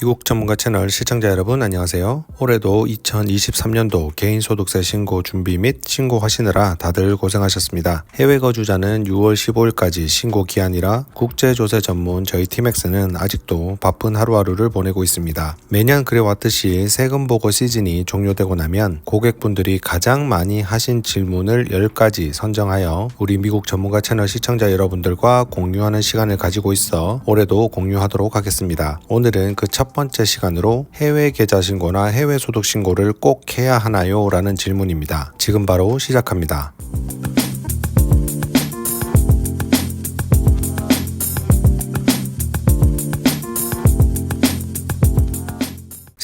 미국 전문가 채널 시청자 여러분 안녕하세요. 올해도 2023년도 개인소득세 신고 준비 및 신고하시느라 다들 고생하셨습니다. 해외 거주자는 6월 15일까지 신고 기한이라 국제조세 전문 저희 팀엑스는 아직도 바쁜 하루하루를 보내고 있습니다. 매년 그래왔듯이 세금 보고 시즌이 종료되고 나면 고객분들이 가장 많이 하신 질문을 10가지 선정하여 우리 미국 전문가 채널 시청자 여러분들과 공유하는 시간을 가지고 있어 올해도 공유하도록 하겠습니다. 오늘은 그첫 번째 시간으로 해외 계좌 신고나 해외 소득 신고를 꼭 해야 하나요? 라는 질문입니다. 지금 바로 시작합니다.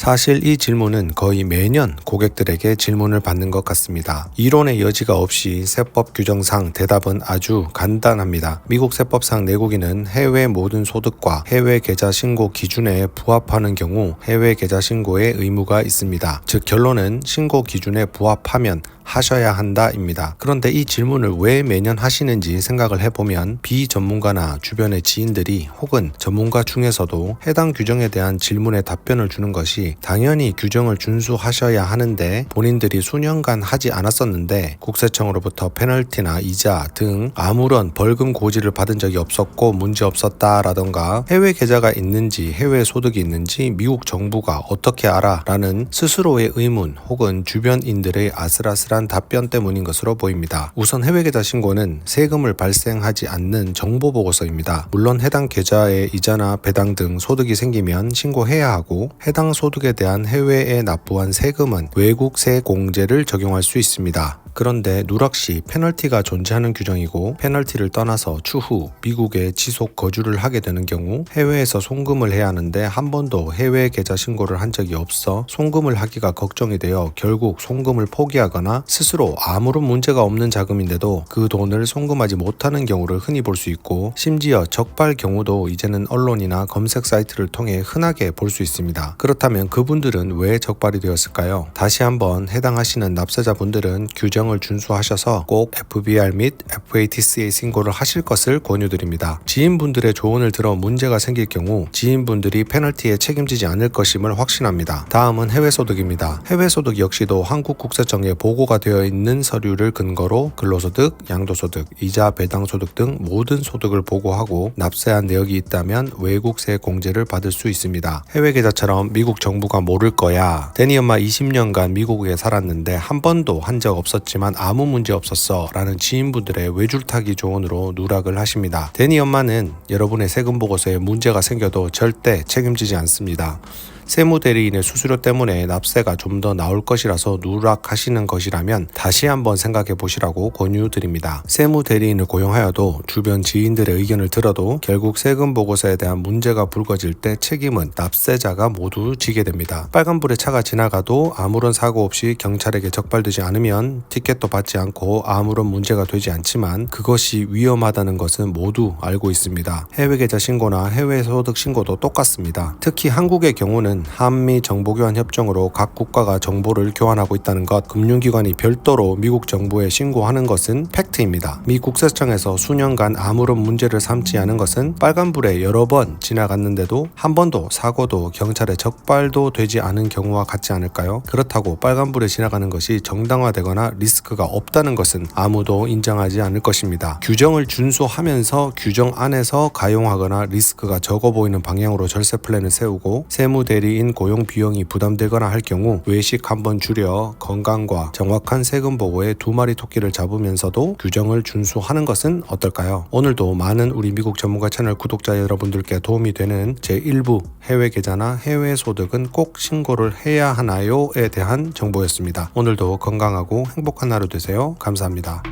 사실 이 질문은 거의 매년 고객들에게 질문을 받는 것 같습니다. 이론의 여지가 없이 세법 규정상 대답은 아주 간단합니다. 미국 세법상 내국인은 해외 모든 소득과 해외 계좌 신고 기준에 부합하는 경우 해외 계좌 신고의 의무가 있습니다. 즉 결론은 신고 기준에 부합하면 하셔야 한다입니다. 그런데 이 질문을 왜 매년 하시는지 생각을 해보면 비전문가나 주변의 지인들이 혹은 전문가 중에서도 해당 규정에 대한 질문에 답변을 주는 것이 당연히 규정을 준수하셔야 하는데 본인들이 수년간 하지 않았었는데 국세청으로부터 페널티나 이자 등 아무런 벌금 고지를 받은 적이 없었고 문제 없었다라던가 해외 계좌가 있는지 해외 소득이 있는지 미국 정부가 어떻게 알아? 라는 스스로의 의문 혹은 주변인들의 아슬아슬한 답변 때문인 것으로 보입니다. 우선 해외 계좌 신고는 세금을 발생하지 않는 정보 보고서입니다. 물론 해당 계좌에 이자나 배당 등 소득이 생기면 신고해야 하고 해당 소득에 대한 해외에 납부한 세금은 외국세 공제를 적용할 수 있습니다. 그런데 누락 시 페널티가 존재하는 규정이고 페널티를 떠나서 추후 미국에 지속 거주를 하게 되는 경우 해외에서 송금을 해야 하는데 한 번도 해외 계좌 신고를 한 적이 없어 송금을 하기가 걱정이 되어 결국 송금을 포기하거나 스스로 아무런 문제가 없는 자금인데도 그 돈을 송금하지 못하는 경우를 흔히 볼 수 있고 심지어 적발 경우도 이제는 언론이나 검색 사이트를 통해 흔하게 볼 수 있습니다. 그렇다면 그분들은 왜 적발이 되었을까요? 다시 한번 해당하시는 납세자분들은 규정을 준수하셔서 꼭 FBR 및 FATC에 신고를 하실 것을 권유드립니다. 지인분들의 조언을 들어 문제가 생길 경우 지인분들이 페널티에 책임지지 않을 것임을 확신합니다. 다음은 해외 소득입니다. 해외 소득 역시도 한국 국세청에 보고가 되어 있는 서류를 근거로 근로소득, 양도소득, 이자 배당소득 등 모든 소득을 보고하고 납세한 내역이 있다면 외국세 공제를 받을 수 있습니다. 해외 계좌처럼 미국 정부가 모를 거야. 데니 엄마 20년간 미국에 살았는데 한 번도 한 적 없었지만 아무 문제 없었어 라는 지인분들의 외줄타기 조언으로 누락을 하십니다. 데니 엄마는 여러분의 세금 보고서에 문제가 생겨도 절대 책임지지 않습니다. 세무 대리인의 수수료 때문에 납세가 좀 더 나올 것이라서 누락하시는 것이라면 다시 한번 생각해 보시라고 권유드립니다. 세무 대리인을 고용하여도 주변 지인들의 의견을 들어도 결국 세금 보고서에 대한 문제가 불거질 때 책임은 납세자가 모두 지게 됩니다. 빨간불에 차가 지나가도 아무런 사고 없이 경찰에게 적발되지 않으면 티켓도 받지 않고 아무런 문제가 되지 않지만 그것이 위험하다는 것은 모두 알고 있습니다. 해외 계좌 신고나 해외 소득 신고도 똑같습니다. 특히 한국의 경우는 한미 정보교환 협정으로 각 국가가 정보를 교환하고 있다는 것, 금융기관이 별도로 미국 정부에 신고하는 것은 팩트입니다. 미 국세청에서 수년간 아무런 문제를 삼지 않은 것은 빨간불에 여러 번 지나갔는데도 한 번도 사고도 경찰에 적발도 되지 않은 경우와 같지 않을까요? 그렇다고 빨간불에 지나가는 것이 정당화되거나 리스크가 없다는 것은 아무도 인정하지 않을 것입니다. 규정을 준수하면서 규정 안에서 가용하거나 리스크가 적어 보이는 방향으로 절세 플랜을 세우고 세무 대리인 고용 비용이 부담되거나 할 경우 외식 한번 줄여 건강과 정확한 세금 보고에 두 마리 토끼를 잡으면서도 규정을 준수하는 것은 어떨까요? 오늘도 많은 우리 미국 전문가 채널 구독자 여러분들께 도움이 되는 제 1부 해외 계좌나 해외 소득은 꼭 신고를 해야 하나요?에 대한 정보였습니다. 오늘도 건강하고 행복한 하루 되세요. 감사합니다.